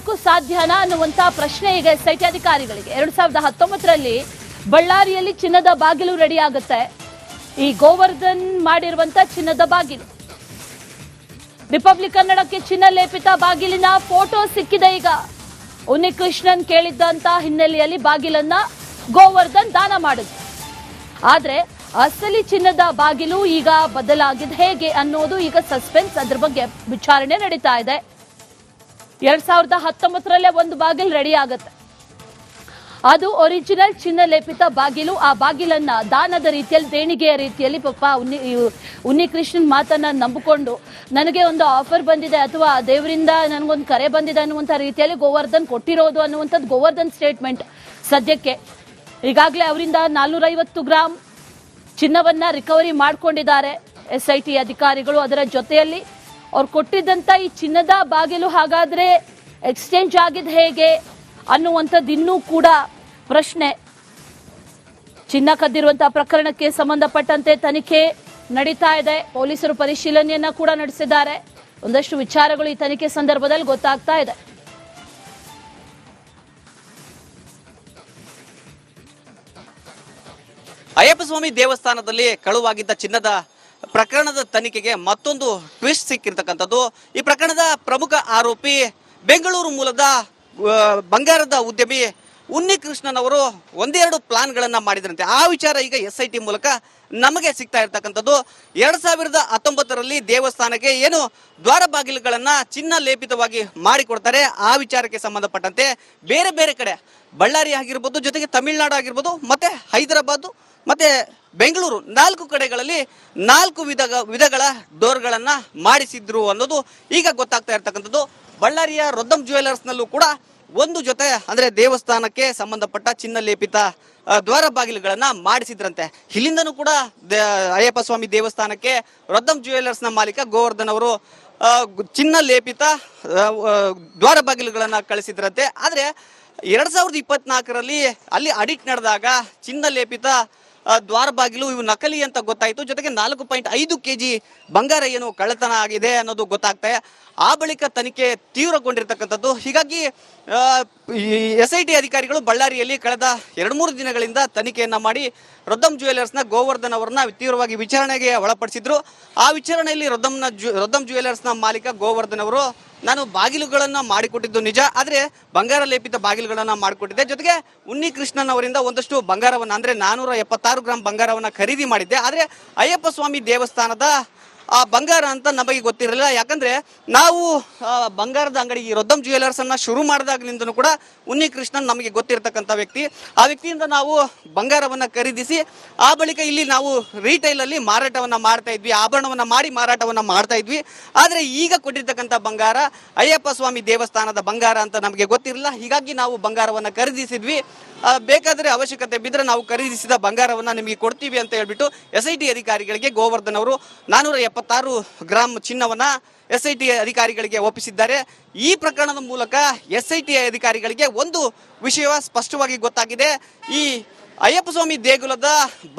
ಮಾಡೋದಕ್ಕೂ ಸಾಧ್ಯನಾ ಅನ್ನುವಂತ ಪ್ರಶ್ನೆ ಈಗ ಎಸ್ ಅಧಿಕಾರಿಗಳಿಗೆ. ಎರಡ್ ಸಾವಿರದ ಹತ್ತೊಂಬತ್ತರಲ್ಲಿ ಬಳ್ಳಾರಿಯಲ್ಲಿ ಚಿನ್ನದ ಬಾಗಿಲು ರೆಡಿ ಆಗುತ್ತೆ. ಈ ಗೋವರ್ಧನ್ ಮಾಡಿರುವಂತ ಚಿನ್ನದ ಬಾಗಿಲು. ರಿಪಬ್ಲಿಕ್ ಕನ್ನಡಕ್ಕೆ ಚಿನ್ನ ಲೇಪಿತ ಬಾಗಿಲಿನ ಫೋಟೋ ಸಿಕ್ಕಿದೆ ಈಗ. ಉನ್ನಿಕೃಷ್ಣನ್ ಕೇಳಿದ್ದಂತ ಹಿನ್ನೆಲೆಯಲ್ಲಿ ಬಾಗಿಲನ್ನ ಗೋವರ್ಧನ್ ದಾನ ಮಾಡಿದ್ರು. ಆದ್ರೆ ಅಸಲಿ ಚಿನ್ನದ ಬಾಗಿಲು ಈಗ ಬದಲಾಗಿದೆ ಹೇಗೆ ಅನ್ನೋದು ಈಗ ಸಸ್ಪೆನ್ಸ್ ಅದ್ರ ಬಗ್ಗೆ ವಿಚಾರಣೆ ನಡೀತಾ ಇದೆ. ಎರಡ್ ಸಾವಿರದ ಹತ್ತೊಂಬತ್ತರಲ್ಲೇ ಒಂದು ಬಾಗಿಲು ರೆಡಿ ಆಗುತ್ತೆ. ಅದು ಒರಿಜಿನಲ್ ಚಿನ್ನ ಲೇಪಿತ ಬಾಗಿಲು. ಆ ಬಾಗಿಲನ್ನ ದಾನದ ರೀತಿಯಲ್ಲಿ, ದೇಣಿಗೆಯ ರೀತಿಯಲ್ಲಿ ಪಾಪ ಉನ್ನಿ ಉನ್ನಿ ಉನ್ನಿಕೃಷ್ಣನ್ ಮಾತನ್ನ ನಂಬಿಕೊಂಡು ನನಗೆ ಒಂದು ಆಫರ್ ಬಂದಿದೆ. ಅಥವಾ ದೇವರಿಂದ ನನಗೊಂದು ಕರೆ ಬಂದಿದೆ ಅನ್ನುವಂಥ ರೀತಿಯಲ್ಲಿ ಗೋವರ್ಧನ್ ಕೊಟ್ಟಿರೋದು ಅನ್ನುವಂಥದ್ದು ಗೋವರ್ಧನ್ ಸ್ಟೇಟ್ಮೆಂಟ್ ಸದ್ಯಕ್ಕೆ ಈಗಾಗಲೇ ಅವರಿಂದ ನಾನ್ನೂರೈವತ್ತು ಗ್ರಾಮ್ ಚಿನ್ನವನ್ನ ರಿಕವರಿ ಮಾಡಿಕೊಂಡಿದ್ದಾರೆ. ಎಸ್ ಐ ಟಿ ಅಧಿಕಾರಿಗಳು ಅದರ ಜೊತೆಯಲ್ಲಿ ಅವ್ರು ಕೊಟ್ಟಿದ್ದಂತ ಈ ಚಿನ್ನದ ಬಾಗಿಲು ಹಾಗಾದ್ರೆ ಎಕ್ಸ್ಚೇಂಜ್ ಆಗಿದ್ದು ಹೇಗೆ ಅನ್ನುವಂಥದ್ದು ಇನ್ನೂ ಕೂಡ ಪ್ರಶ್ನೆ. ಚಿನ್ನ ಕದ್ದಿರುವಂತಹ ಪ್ರಕರಣಕ್ಕೆ ಸಂಬಂಧಪಟ್ಟಂತೆ ತನಿಖೆ ನಡೀತಾ ಇದೆ. ಪೊಲೀಸರು ಪರಿಶೀಲನೆಯನ್ನ ಕೂಡ ನಡೆಸಿದ್ದಾರೆ. ಒಂದಷ್ಟು ವಿಚಾರಗಳು ಈ ತನಿಖೆ ಸಂದರ್ಭದಲ್ಲಿ ಗೊತ್ತಾಗ್ತಾ ಇದೆ. ಅಯ್ಯಪ್ಪ ಸ್ವಾಮಿ ದೇವಸ್ಥಾನದಲ್ಲಿ ಕಳುವಾಗಿದ್ದ ಚಿನ್ನದ ಪ್ರಕರಣದ ತನಿಖೆಗೆ ಮತ್ತೊಂದು ಟ್ವಿಸ್ಟ್ ಸಿಕ್ಕಿರ್ತಕ್ಕಂಥದ್ದು. ಈ ಪ್ರಕರಣದ ಪ್ರಮುಖ ಆರೋಪಿ ಬೆಂಗಳೂರು ಮೂಲದ ಬಂಗಾರದ ಉದ್ಯಮಿ ಉನ್ನಿಕೃಷ್ಣನ್ ಅವರು ಒಂದೆರಡು ಪ್ಲಾನ್ಗಳನ್ನು ಮಾಡಿದ್ರಂತೆ. ಆ ವಿಚಾರ ಈಗ ಎಸ್ ಐ ಟಿ ಮೂಲಕ ನಮಗೆ ಸಿಗ್ತಾ ಇರ್ತಕ್ಕಂಥದ್ದು. ಎರಡ್ ಸಾವಿರದ ಹತ್ತೊಂಬತ್ತರಲ್ಲಿ ದೇವಸ್ಥಾನಕ್ಕೆ ಏನು ದ್ವಾರ ಬಾಗಿಲುಗಳನ್ನ ಚಿನ್ನ ಲೇಪಿತವಾಗಿ ಮಾಡಿಕೊಡ್ತಾರೆ. ಆ ವಿಚಾರಕ್ಕೆ ಸಂಬಂಧಪಟ್ಟಂತೆ ಬೇರೆ ಬೇರೆ ಕಡೆ, ಬಳ್ಳಾರಿ ಆಗಿರ್ಬೋದು, ಜೊತೆಗೆ ತಮಿಳುನಾಡು ಆಗಿರ್ಬೋದು, ಮತ್ತೆ ಹೈದರಾಬಾದ್ ಮತ್ತೆ ಬೆಂಗಳೂರು ನಾಲ್ಕು ಕಡೆಗಳಲ್ಲಿ ನಾಲ್ಕು ವಿಧ ವಿಧಗಳ ಡೋರ್ಗಳನ್ನು ಮಾಡಿಸಿದ್ರು ಅನ್ನೋದು ಈಗ ಗೊತ್ತಾಗ್ತಾ ಇರ್ತಕ್ಕಂಥದ್ದು. ಬಳ್ಳಾರಿಯ ರೊದ್ದಂ ಜ್ಯುವೆಲರ್ಸ್ನಲ್ಲೂ ಕೂಡ ಒಂದು ಜೊತೆ ಅಂದ್ರೆ ದೇವಸ್ಥಾನಕ್ಕೆ ಸಂಬಂಧಪಟ್ಟ ಚಿನ್ನ ಲೇಪಿತ ದ್ವಾರ ಬಾಗಿಲುಗಳನ್ನು ಮಾಡಿಸಿದ್ರಂತೆ. ಇಲ್ಲಿಂದನೂ ಕೂಡ ಅಯ್ಯಪ್ಪ ಸ್ವಾಮಿ ದೇವಸ್ಥಾನಕ್ಕೆ ರೊದ್ದಂ ಜ್ಯುವೆಲರ್ಸ್ನ ಮಾಲೀಕ ಗೋವರ್ಧನ್ ಅವರು ಚಿನ್ನ ಲೇಪಿತ ದ್ವಾರ ಬಾಗಿಲುಗಳನ್ನು ಕಳಿಸಿದ್ರಂತೆ. ಆದರೆ ಎರಡ್ ಸಾವಿರದ ಇಪ್ಪತ್ನಾಲ್ಕರಲ್ಲಿ ಅಲ್ಲಿ ಅಡಿಟ್ ನಡೆದಾಗ ಚಿನ್ನ ಲೇಪಿತ ದ್ವಾರ ಬಾಗಿಲು ಇವು ನಕಲಿ ಅಂತ ಗೊತ್ತಾಯಿತು. ಜೊತೆಗೆ ನಾಲ್ಕು ಪಾಯಿಂಟ್ ಐದು ಕೆ ಜಿ ಬಂಗಾರ ಏನು ಕಳ್ಳತನ ಆಗಿದೆ ಅನ್ನೋದು ಗೊತ್ತಾಗ್ತಾ ಆ ಬಳಿಕ ತನಿಖೆ ತೀವ್ರಗೊಂಡಿರ್ತಕ್ಕಂಥದ್ದು. ಹೀಗಾಗಿ ಎಸ್ ಐ ಟಿ ಅಧಿಕಾರಿಗಳು ಬಳ್ಳಾರಿಯಲ್ಲಿ ಕಳೆದ ಎರಡು ಮೂರು ದಿನಗಳಿಂದ ತನಿಖೆಯನ್ನ ಮಾಡಿ ರೊದ್ದಂ ಜ್ಯುವೆಲರ್ಸ್ನ ಗೋವರ್ಧನ್ ಅವರನ್ನ ತೀವ್ರವಾಗಿ ವಿಚಾರಣೆಗೆ ಒಳಪಡಿಸಿದ್ರು. ಆ ವಿಚಾರಣೆಯಲ್ಲಿ ರೊದ್ದಂನ ಜು, ರೊದ್ದಂ ಜ್ಯುವೆಲರ್ಸ್ನ ಮಾಲೀಕ ಗೋವರ್ಧನ್ ಅವರು, ನಾನು ಬಾಗಿಲುಗಳನ್ನ ಮಾಡಿಕೊಟ್ಟಿದ್ದು ನಿಜ, ಆದ್ರೆ ಬಂಗಾರ ಲೇಪಿತ ಬಾಗಿಲುಗಳನ್ನ ಮಾಡಿಕೊಟ್ಟಿದ್ದೆ. ಜೊತೆಗೆ ಉನ್ನಿ ಕೃಷ್ಣನ್ ಅವರಿಂದ ಒಂದಷ್ಟು ಬಂಗಾರವನ್ನ, ಅಂದ್ರೆ ನಾನೂರ ಎಪ್ಪತ್ತಾರು ಗ್ರಾಮ್ ಬಂಗಾರವನ್ನ ಖರೀದಿ ಮಾಡಿದ್ದೆ. ಆದ್ರೆ ಅಯ್ಯಪ್ಪ ಸ್ವಾಮಿ ದೇವಸ್ಥಾನದ ಆ ಬಂಗಾರ ಅಂತ ನಮಗೆ ಗೊತ್ತಿರಲಿಲ್ಲ. ಯಾಕಂದ್ರೆ ನಾವು ಬಂಗಾರದ ಅಂಗಡಿ ರೊದ್ದಂ ಜ್ಯುವೆಲರ್ಸ್ ಅನ್ನ ಶುರು ಮಾಡಿದಾಗಲಿಂದನೂ ಕೂಡ ಉನ್ನಿ ಕೃಷ್ಣನ್ ನಮಗೆ ಗೊತ್ತಿರತಕ್ಕಂಥ ವ್ಯಕ್ತಿ. ಆ ವ್ಯಕ್ತಿಯಿಂದ ನಾವು ಬಂಗಾರವನ್ನ ಖರೀದಿಸಿ, ಆ ಬಳಿಕ ಇಲ್ಲಿ ನಾವು ರಿಟೈಲ್ ಅಲ್ಲಿ ಮಾರಾಟವನ್ನ ಮಾಡ್ತಾ ಇದ್ವಿ, ಆಭರಣವನ್ನ ಮಾಡಿ ಮಾರಾಟವನ್ನ ಮಾಡ್ತಾ ಇದ್ವಿ. ಆದ್ರೆ ಈಗ ಕೊಟ್ಟಿರ್ತಕ್ಕಂಥ ಬಂಗಾರ, ಅಯ್ಯಪ್ಪ ಸ್ವಾಮಿ ದೇವಸ್ಥಾನದ ಬಂಗಾರ ಅಂತ ನಮಗೆ ಗೊತ್ತಿರಲಿಲ್ಲ. ಹೀಗಾಗಿ ನಾವು ಬಂಗಾರವನ್ನ ಖರೀದಿಸಿದ್ವಿ. ಬೇಕಾದ್ರೆ ಅವಶ್ಯಕತೆ ಬಿದ್ದರೆ ನಾವು ಖರೀದಿಸಿದ ಬಂಗಾರವನ್ನು ನಿಮಗೆ ಕೊಡ್ತೀವಿ ಅಂತ ಹೇಳ್ಬಿಟ್ಟು ಎಸ್ ಐ ಟಿ ಅಧಿಕಾರಿಗಳಿಗೆ ಗೋವರ್ಧನ್ ಅವರು ನಾನ್ನೂರ ಎಪ್ಪತ್ತಾರು ಗ್ರಾಮ್ ಚಿನ್ನವನ್ನು ಎಸ್ ಐ ಟಿ ಅಧಿಕಾರಿಗಳಿಗೆ ಒಪ್ಪಿಸಿದ್ದಾರೆ. ಈ ಪ್ರಕರಣದ ಮೂಲಕ ಎಸ್ ಐ ಟಿ ಅಧಿಕಾರಿಗಳಿಗೆ ಒಂದು ವಿಷಯ ಸ್ಪಷ್ಟವಾಗಿ ಗೊತ್ತಾಗಿದೆ. ಈ ಅಯ್ಯಪ್ಪ ಸ್ವಾಮಿ ದೇಗುಲದ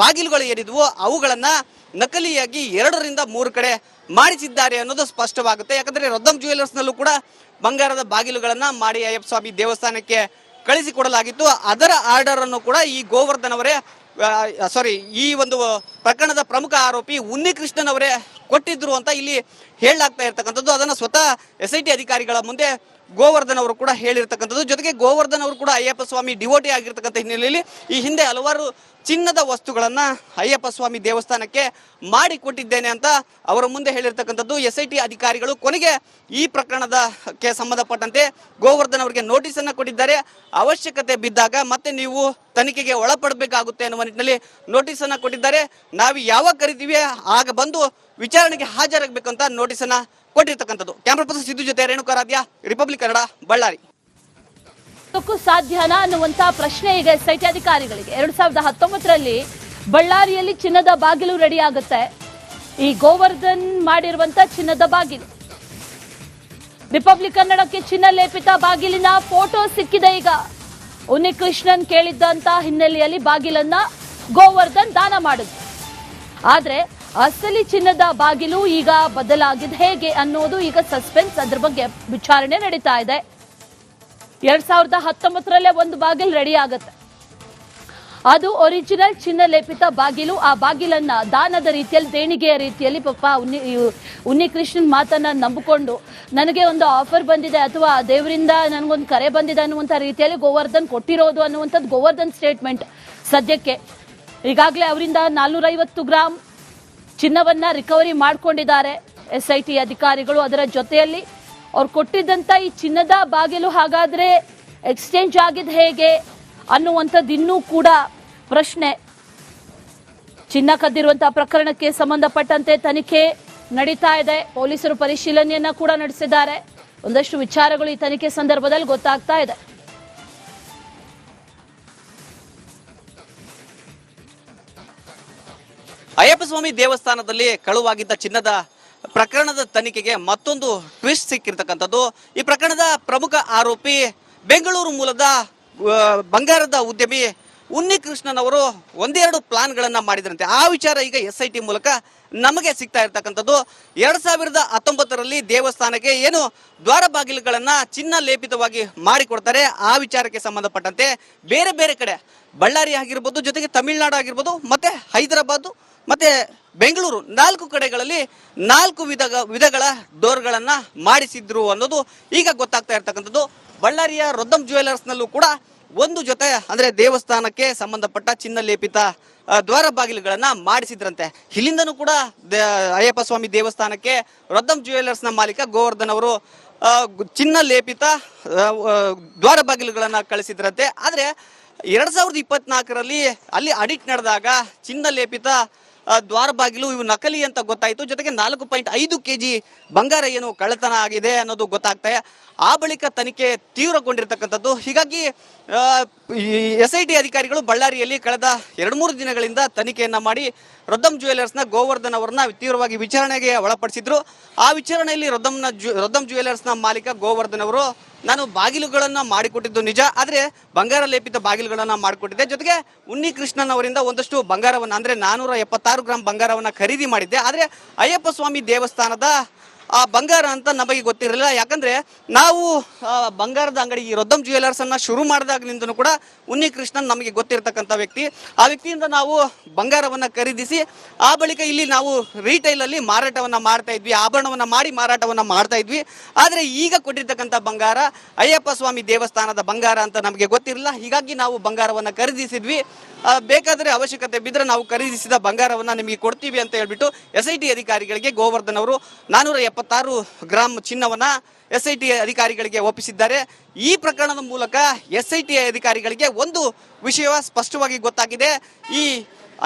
ಬಾಗಿಲುಗಳು ಏನಿದ್ವು ಅವುಗಳನ್ನು ನಕಲಿಯಾಗಿ ಎರಡರಿಂದ ಮೂರು ಕಡೆ ಮಾಡಿಸಿದ್ದಾರೆ ಅನ್ನೋದು ಸ್ಪಷ್ಟವಾಗುತ್ತೆ. ಯಾಕಂದರೆ ರೊದ್ದಂ ಜ್ಯುವೆಲರ್ಸ್ನಲ್ಲೂ ಕೂಡ ಬಂಗಾರದ ಬಾಗಿಲುಗಳನ್ನು ಮಾಡಿ ಅಯ್ಯಪ್ಪ ಸ್ವಾಮಿ ದೇವಸ್ಥಾನಕ್ಕೆ ಕಳಿಸಿಕೊಡಲಾಗಿತ್ತು. ಅದರ ಆರ್ಡರ್ ಅನ್ನು ಕೂಡ ಈ ಗೋವರ್ಧನ್ ಅವರೇ ಸಾರಿ ಈ ಒಂದು ಪ್ರಕರಣದ ಪ್ರಮುಖ ಆರೋಪಿ ಉನ್ನಿಕೃಷ್ಣನ್ ಅವರೇ ಕೊಟ್ಟಿದ್ರು ಅಂತ ಇಲ್ಲಿ ಹೇಳಲಾಗ್ತಾ ಇರ್ತಕ್ಕಂಥದ್ದು. ಅದನ್ನ ಸ್ವತಃ ಎಸ್ ಐ ಟಿ ಅಧಿಕಾರಿಗಳ ಮುಂದೆ ಗೋವರ್ಧನ್ ಅವರು ಕೂಡ ಹೇಳಿರ್ತಕ್ಕಂಥದ್ದು. ಜೊತೆಗೆ ಗೋವರ್ಧನ್ ಅವರು ಕೂಡ ಅಯ್ಯಪ್ಪ ಸ್ವಾಮಿ ಡಿವೋಟಿ ಆಗಿರ್ತಕ್ಕಂಥ ಹಿನ್ನೆಲೆಯಲ್ಲಿ ಈ ಹಿಂದೆ ಹಲವಾರು ಚಿನ್ನದ ವಸ್ತುಗಳನ್ನ ಅಯ್ಯಪ್ಪ ಸ್ವಾಮಿ ದೇವಸ್ಥಾನಕ್ಕೆ ಮಾಡಿ ಕೊಟ್ಟಿದ್ದೇನೆ ಅಂತ ಅವರ ಮುಂದೆ ಹೇಳಿರ್ತಕ್ಕಂಥದ್ದು. ಎಸ್ ಐ ಟಿ ಅಧಿಕಾರಿಗಳು ಕೊನೆಗೆ ಈ ಪ್ರಕರಣದಕ್ಕೆ ಸಂಬಂಧಪಟ್ಟಂತೆ ಗೋವರ್ಧನ್ ಅವರಿಗೆ ನೋಟಿಸ್ ಅನ್ನ ಕೊಟ್ಟಿದ್ದಾರೆ. ಅವಶ್ಯಕತೆ ಬಿದ್ದಾಗ ಮತ್ತೆ ನೀವು ತನಿಖೆಗೆ ಒಳಪಡಬೇಕಾಗುತ್ತೆ ಅನ್ನುವ ನಿಟ್ಟಿನಲ್ಲಿ ನೋಟಿಸ್ ಅನ್ನ ಕೊಟ್ಟಿದ್ದಾರೆ. ನಾವು ಯಾವಾಗ ಕರಿತೀವಿ? ಆಗ ಬಂದು ವಿಚಾರಣೆಗೆ ಹಾಜರಾಗಬೇಕಂತ ನೋಟಿಸ್ ಅನ್ನ ಕೊಟ್ಟಿರ್ತಕ್ಕಂಥದ್ದು. ಕ್ಯಾಮ್ರಾ ಪರ್ಸನ್ ಸಿದ್ದು ಜೊತೆ ರೇಣುಕಾರಾಧ್ಯ ರಿಪಬ್ಲಿಕ್ ಕನ್ನಡ, ಬಳ್ಳಾರಿ. ಸಾಧ್ಯನಾ ಅನ್ನುವಂತ ಪ್ರಶ್ನೆ ಈಗ ಎಸ್ ಐ ಟಿ ಅಧಿಕಾರಿಗಳಿಗೆ. ಎರಡ್ ಸಾವಿರದ ಹತ್ತೊಂಬತ್ತರಲ್ಲಿ ಬಳ್ಳಾರಿಯಲ್ಲಿ ಚಿನ್ನದ ಬಾಗಿಲು ರೆಡಿ ಆಗುತ್ತೆ. ಈ ಗೋವರ್ಧನ್ ಮಾಡಿರುವಂತ ಚಿನ್ನದ ಬಾಗಿಲು. ರಿಪಬ್ಲಿಕ್ ಕನ್ನಡಕ್ಕೆ ಚಿನ್ನ ಲೇಪಿತ ಬಾಗಿಲಿನ ಫೋಟೋ ಸಿಕ್ಕಿದೆ ಈಗ. ಉನ್ನಿಕೃಷ್ಣನ್ ಕೇಳಿದ್ದಂತ ಹಿನ್ನೆಲೆಯಲ್ಲಿ ಬಾಗಿಲನ್ನ ಗೋವರ್ಧನ್ ದಾನ ಮಾಡಿದ್ರು. ಆದ್ರೆ ಅಸಲಿ ಚಿನ್ನದ ಬಾಗಿಲು ಈಗ ಬದಲಾಗಿದೆ. ಹೇಗೆ ಅನ್ನೋದು ಈಗ ಸಸ್ಪೆನ್ಸ್ ಅದ್ರ ಬಗ್ಗೆ ವಿಚಾರಣೆ ನಡೀತಾ ಇದೆ. ಎರಡ್ ಸಾವಿರದ ಹತ್ತೊಂಬತ್ತರಲ್ಲೇ ಒಂದು ಬಾಗಿಲು ರೆಡಿ ಆಗುತ್ತೆ. ಅದು ಒರಿಜಿನಲ್ ಚಿನ್ನ ಲೇಪಿತ ಬಾಗಿಲು. ಆ ಬಾಗಿಲನ್ನ ದಾನದ ರೀತಿಯಲ್ಲಿ, ದೇಣಿಗೆಯ ರೀತಿಯಲ್ಲಿ ಪಾಪ ಉನ್ನಿ ಉನ್ನಿ ಕೃಷ್ಣನ್ ಮಾತನ್ನ ನಂಬಿಕೊಂಡು ನನಗೆ ಒಂದು ಆಫರ್ ಬಂದಿದೆ. ಅಥವಾ ದೇವರಿಂದ ನನಗೊಂದು ಕರೆ ಬಂದಿದೆ ಅನ್ನುವಂಥ ರೀತಿಯಲ್ಲಿ ಗೋವರ್ಧನ್ ಕೊಟ್ಟಿರೋದು ಅನ್ನುವಂಥದ್ದು ಗೋವರ್ಧನ್ ಸ್ಟೇಟ್ಮೆಂಟ್ ಸದ್ಯಕ್ಕೆ. ಈಗಾಗಲೇ ಅವರಿಂದ ನಾಲ್ನೂರೈವತ್ತು ಗ್ರಾಮ್ ಚಿನ್ನವನ್ನ ರಿಕವರಿ ಮಾಡ್ಕೊಂಡಿದ್ದಾರೆ. ಎಸ್ ಐ ಟಿ ಅಧಿಕಾರಿಗಳು ಅದರ ಜೊತೆಯಲ್ಲಿ ಅವ್ರು ಕೊಟ್ಟಿದ್ದಂತ ಈ ಚಿನ್ನದ ಬಾಗಿಲು ಹಾಗಾದ್ರೆ ಎಕ್ಸ್ಚೇಂಜ್ ಆಗಿದ್ದು ಹೇಗೆ ಅನ್ನುವಂಥದ್ದು ಇನ್ನೂ ಕೂಡ ಪ್ರಶ್ನೆ. ಚಿನ್ನ ಕದ್ದಿರುವಂತಹ ಪ್ರಕರಣಕ್ಕೆ ಸಂಬಂಧಪಟ್ಟಂತೆ ತನಿಖೆ ನಡೀತಾ ಇದೆ. ಪೊಲೀಸರು ಪರಿಶೀಲನೆಯನ್ನ ಕೂಡ ನಡೆಸಿದ್ದಾರೆ. ಒಂದಷ್ಟು ವಿಚಾರಗಳು ಈ ತನಿಖೆ ಸಂದರ್ಭದಲ್ಲಿ ಗೊತ್ತಾಗ್ತಾ ಇದೆ. ಅಯ್ಯಪ್ಪ ಸ್ವಾಮಿ ದೇವಸ್ಥಾನದಲ್ಲಿ ಕಳುವಾಗಿದ್ದ ಚಿನ್ನದ ಪ್ರಕರಣದ ತನಿಖೆಗೆ ಮತ್ತೊಂದು ಟ್ವಿಸ್ಟ್ ಸಿಕ್ಕಿರ್ತಕ್ಕಂಥದ್ದು. ಈ ಪ್ರಕರಣದ ಪ್ರಮುಖ ಆರೋಪಿ ಬೆಂಗಳೂರು ಮೂಲದ ಬಂಗಾರದ ಉದ್ಯಮಿ ಉನ್ನಿ ಕೃಷ್ಣನ್ ಅವರು ಒಂದೆರಡು ಪ್ಲಾನ್ಗಳನ್ನು ಮಾಡಿದ್ರಂತೆ. ಆ ವಿಚಾರ ಈಗ ಎಸ್ ಐ ಟಿ ಮೂಲಕ ನಮಗೆ ಸಿಗ್ತಾ ಇರ್ತಕ್ಕಂಥದ್ದು. ಎರಡ್ ಸಾವಿರದ ಹತ್ತೊಂಬತ್ತರಲ್ಲಿ ದೇವಸ್ಥಾನಕ್ಕೆ ಏನು ದ್ವಾರ ಬಾಗಿಲುಗಳನ್ನ ಚಿನ್ನ ಲೇಪಿತವಾಗಿ ಮಾಡಿಕೊಡ್ತಾರೆ, ಆ ವಿಚಾರಕ್ಕೆ ಸಂಬಂಧಪಟ್ಟಂತೆ ಬೇರೆ ಬೇರೆ ಕಡೆ, ಬಳ್ಳಾರಿ ಆಗಿರ್ಬೋದು, ಜೊತೆಗೆ ತಮಿಳುನಾಡು ಆಗಿರ್ಬೋದು, ಮತ್ತೆ ಹೈದರಾಬಾದ್ ಮತ್ತೆ ಬೆಂಗಳೂರು ನಾಲ್ಕು ಕಡೆಗಳಲ್ಲಿ ನಾಲ್ಕು ವಿಧ ವಿಧಗಳ ಡೋರ್ಗಳನ್ನು ಮಾಡಿಸಿದ್ರು ಅನ್ನೋದು ಈಗ ಗೊತ್ತಾಗ್ತಾ ಇರ್ತಕ್ಕಂಥದ್ದು. ಬಳ್ಳಾರಿಯ ರೊದ್ದಂ ಜ್ಯುವೆಲರ್ಸ್ನಲ್ಲೂ ಕೂಡ ಒಂದು ಜೊತೆ ಅಂದ್ರೆ ದೇವಸ್ಥಾನಕ್ಕೆ ಸಂಬಂಧಪಟ್ಟ ಚಿನ್ನ ಲೇಪಿತ ದ್ವಾರ ಬಾಗಿಲುಗಳನ್ನು ಮಾಡಿಸಿದ್ರಂತೆ. ಇಲ್ಲಿಂದನೂ ಕೂಡ ಅಯ್ಯಪ್ಪ ಸ್ವಾಮಿ ದೇವಸ್ಥಾನಕ್ಕೆ ರೊದ್ದಂ ಜ್ಯುವೆಲರ್ಸ್ನ ಮಾಲೀಕ ಗೋವರ್ಧನ್ ಅವರು ಚಿನ್ನ ಲೇಪಿತ ದ್ವಾರ ಬಾಗಿಲುಗಳನ್ನು ಕಳಿಸಿದ್ರಂತೆ. ಆದರೆ ಎರಡು ಸಾವಿರದ ಇಪ್ಪತ್ನಾಲ್ಕರಲ್ಲಿ ಅಲ್ಲಿ ಅಡಿಟ್ ನಡೆದಾಗ ಚಿನ್ನ ಲೇಪಿತ ದ್ವಾರ ಬಾಗಿಲು ಇವು ನಕಲಿ ಅಂತ ಗೊತ್ತಾಯಿತು. ಜೊತೆಗೆ ನಾಲ್ಕು ಪಾಯಿಂಟ್ ಐದು ಕೆಜಿ ಬಂಗಾರ ಏನು ಕಳ್ಳತನ ಆಗಿದೆ ಅನ್ನೋದು ಗೊತ್ತಾಗ್ತಾ ಆ ಬಳಿಕ ತನಿಖೆ ತೀವ್ರಗೊಂಡಿರ್ತಕ್ಕಂಥದ್ದು. ಹೀಗಾಗಿ ಎಸ್ ಐ ಟಿ ಅಧಿಕಾರಿಗಳು ಬಳ್ಳಾರಿಯಲ್ಲಿ ಕಳೆದ ಎರಡು ಮೂರು ದಿನಗಳಿಂದ ತನಿಖೆಯನ್ನ ಮಾಡಿ ರೊದ್ದಂ ಜ್ಯುವೆಲರ್ಸ್ನ ಗೋವರ್ಧನ್ ಅವರನ್ನ ತೀವ್ರವಾಗಿ ವಿಚಾರಣೆಗೆ ಒಳಪಡಿಸಿದ್ರು. ಆ ವಿಚಾರಣೆಯಲ್ಲಿ ರೊದ್ದಂನ ಜು ರೊದ್ದಂ ಜ್ಯುವೆಲರ್ಸ್ನ ಮಾಲೀಕ ಗೋವರ್ಧನ್ ಅವರು ನಾನು ಬಾಗಿಲುಗಳನ್ನ ಮಾಡಿಕೊಟ್ಟಿದ್ದು ನಿಜ, ಆದರೆ ಬಂಗಾರ ಲೇಪಿತ ಬಾಗಿಲುಗಳನ್ನ ಮಾಡಿಕೊಟ್ಟಿದ್ದೆ. ಜೊತೆಗೆ ಉನ್ನಿ ಕೃಷ್ಣನ್ ಅವರಿಂದ ಒಂದಷ್ಟು ಬಂಗಾರವನ್ನ, ಅಂದ್ರೆ ನಾನೂರ ಎಪ್ಪತ್ತಾರು ಗ್ರಾಮ್ ಬಂಗಾರವನ್ನ ಖರೀದಿ ಮಾಡಿದ್ದೆ. ಆದರೆ ಅಯ್ಯಪ್ಪ ಸ್ವಾಮಿ ದೇವಸ್ಥಾನದ ಆ ಬಂಗಾರ ಅಂತ ನಮಗೆ ಗೊತ್ತಿರಲಿಲ್ಲ. ಯಾಕಂದ್ರೆ ನಾವು ಬಂಗಾರದ ಅಂಗಡಿ ಈ ರೊದ್ದಂ ಅನ್ನ ಶುರು ಮಾಡಿದಾಗಲಿಂದನೂ ಕೂಡ ಉನ್ನಿ ಕೃಷ್ಣನ್ ನಮಗೆ ಗೊತ್ತಿರತಕ್ಕಂಥ ವ್ಯಕ್ತಿ. ಆ ವ್ಯಕ್ತಿಯಿಂದ ನಾವು ಬಂಗಾರವನ್ನ ಖರೀದಿಸಿ, ಆ ಬಳಿಕ ಇಲ್ಲಿ ನಾವು ರಿಟೈಲ್ ಅಲ್ಲಿ ಮಾರಾಟವನ್ನ ಮಾಡ್ತಾ ಇದ್ವಿ, ಆಭರಣವನ್ನ ಮಾಡಿ ಮಾರಾಟವನ್ನ ಮಾಡ್ತಾ ಇದ್ವಿ. ಆದ್ರೆ ಈಗ ಕೊಟ್ಟಿರ್ತಕ್ಕಂಥ ಬಂಗಾರ, ಅಯ್ಯಪ್ಪ ಸ್ವಾಮಿ ದೇವಸ್ಥಾನದ ಬಂಗಾರ ಅಂತ ನಮಗೆ ಗೊತ್ತಿರಲಿಲ್ಲ. ಹೀಗಾಗಿ ನಾವು ಬಂಗಾರವನ್ನ ಖರೀದಿಸಿದ್ವಿ. ಬೇಕಾದ್ರೆ ಅವಶ್ಯಕತೆ ಬಿದ್ದರೆ ನಾವು ಖರೀದಿಸಿದ ಬಂಗಾರವನ್ನು ನಿಮಗೆ ಕೊಡ್ತೀವಿ ಅಂತ ಹೇಳ್ಬಿಟ್ಟು ಎಸ್ ಐ ಟಿ ಅಧಿಕಾರಿಗಳಿಗೆ ಗೋವರ್ಧನ್ ಅವರು ನಾನ್ನೂರ ಎಪ್ಪತ್ತಾರು ಗ್ರಾಮ್ ಚಿನ್ನವನ್ನು ಎಸ್ ಐ ಟಿ ಅಧಿಕಾರಿಗಳಿಗೆ ಒಪ್ಪಿಸಿದ್ದಾರೆ. ಈ ಪ್ರಕರಣದ ಮೂಲಕ ಎಸ್ ಐ ಟಿ ಅಧಿಕಾರಿಗಳಿಗೆ ಒಂದು ವಿಷಯ ಸ್ಪಷ್ಟವಾಗಿ ಗೊತ್ತಾಗಿದೆ. ಈ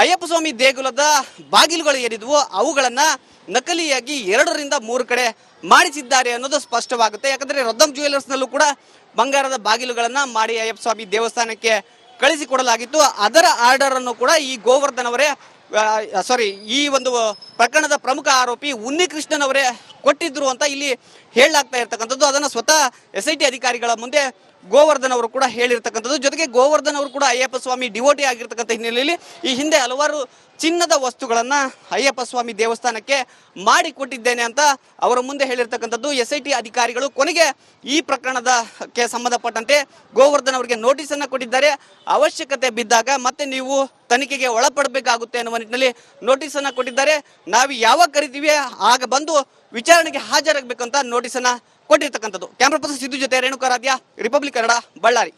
ಅಯ್ಯಪ್ಪ ಸ್ವಾಮಿ ದೇಗುಲದ ಬಾಗಿಲುಗಳು ಏನಿದ್ವು ಅವುಗಳನ್ನು ನಕಲಿಯಾಗಿ ಎರಡರಿಂದ ಮೂರು ಕಡೆ ಮಾಡಿಸಿದ್ದಾರೆ ಅನ್ನೋದು ಸ್ಪಷ್ಟವಾಗುತ್ತೆ. ಯಾಕಂದರೆ ರೊದ್ದಂ ಜ್ಯುವೆಲ್ಲರ್ಸ್ನಲ್ಲೂ ಕೂಡ ಬಂಗಾರದ ಬಾಗಿಲುಗಳನ್ನು ಮಾಡಿ ಅಯ್ಯಪ್ಪ ಸ್ವಾಮಿ ದೇವಸ್ಥಾನಕ್ಕೆ ಕಳಿಸಿಕೊಡಲಾಗಿತ್ತು. ಅದರ ಆರ್ಡರ್ ಅನ್ನು ಕೂಡ ಈ ಗೋವರ್ಧನ್ ಅವರೇ ಸಾರಿ ಈ ಒಂದು ಪ್ರಕರಣದ ಪ್ರಮುಖ ಆರೋಪಿ ಉನ್ನಿಕೃಷ್ಣನ್ ಅವರೇ ಕೊಟ್ಟಿದ್ರು ಅಂತ ಇಲ್ಲಿ ಹೇಳಲಾಗ್ತಾ ಇರ್ತಕ್ಕಂಥದ್ದು. ಅದನ್ನ ಸ್ವತಃ ಎಸ್ ಐ ಟಿ ಅಧಿಕಾರಿಗಳ ಮುಂದೆ ಗೋವರ್ಧನ್ ಅವರು ಕೂಡ ಹೇಳಿರ್ತಕ್ಕಂಥದ್ದು. ಜೊತೆಗೆ ಗೋವರ್ಧನ್ ಅವರು ಕೂಡ ಅಯ್ಯಪ್ಪ ಸ್ವಾಮಿ ಡಿವೋಟಿ ಆಗಿರ್ತಕ್ಕಂಥ ಹಿನ್ನೆಲೆಯಲ್ಲಿ ಈ ಹಿಂದೆ ಹಲವಾರು ಚಿನ್ನದ ವಸ್ತುಗಳನ್ನ ಅಯ್ಯಪ್ಪ ಸ್ವಾಮಿ ದೇವಸ್ಥಾನಕ್ಕೆ ಮಾಡಿ ಕೊಟ್ಟಿದ್ದೇನೆ ಅಂತ ಅವರ ಮುಂದೆ ಹೇಳಿರ್ತಕ್ಕಂಥದ್ದು. ಎಸ್ ಐ ಟಿ ಅಧಿಕಾರಿಗಳು ಕೊನೆಗೆ ಈ ಪ್ರಕರಣದಕ್ಕೆ ಸಂಬಂಧಪಟ್ಟಂತೆ ಗೋವರ್ಧನ್ ಅವರಿಗೆ ನೋಟಿಸ್ ಅನ್ನ ಕೊಟ್ಟಿದ್ದಾರೆ. ಅವಶ್ಯಕತೆ ಬಿದ್ದಾಗ ಮತ್ತೆ ನೀವು ತನಿಖೆಗೆ ಒಳಪಡಬೇಕಾಗುತ್ತೆ ಅನ್ನುವ ನಿಟ್ಟಿನಲ್ಲಿ ನೋಟಿಸ್ ಅನ್ನ ಕೊಟ್ಟಿದ್ದಾರೆ. ನಾವು ಯಾವಾಗ ಕರಿತೀವಿ? ಆಗ ಬಂದು ವಿಚಾರಣೆಗೆ ಹಾಜರಾಗಬೇಕಂತ ನೋಟಿಸ್ ಅನ್ನ ಕೊಟ್ಟಿರ್ತಕ್ಕಂಥದ್ದು. ಕ್ಯಾಮ್ರಾ ಪರ್ಸನ್ ಸಿದ್ದು ಜೊತೆ ರೇಣುಕಾರಾಧ್ಯ ರಿಪಬ್ಲಿಕ್ ಕನ್ನಡ ಬಳ್ಳಾರಿ